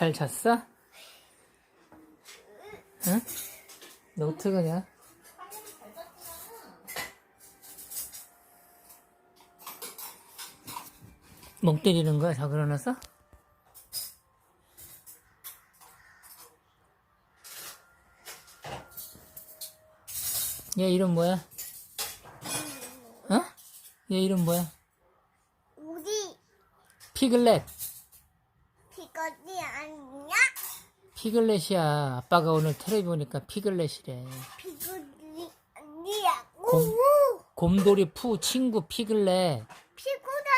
잘 잤어? 응? 너 어떡하냐? 멍 때리는 거야, 자 그러나서? 얘 이름 뭐야? 어? 얘 이름 뭐야? 우리 피글렛. 비거지 아니야? 피글렛이야. 아빠가 오늘 텔레비 보니까 피글렛이래. 곰. 곰돌이 푸 친구 피글렛. 피고도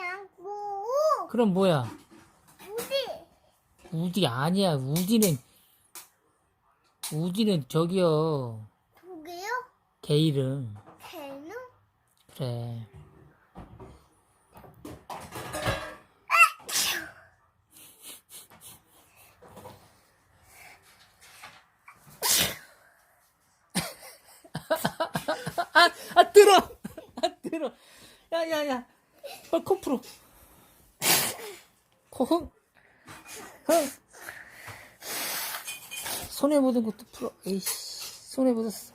아니야고 그럼 뭐야? 우리 우디 아니야. 우디는 우디는 저기요. 두 개요? 개 이름. 개는? 그래. 아, 아, 들어! 아, 들어! 야, 야, 야. 어, 코 풀어. 코 흥. 흥. 손에 묻은 것도 풀어. 에이씨. 손에 묻었어.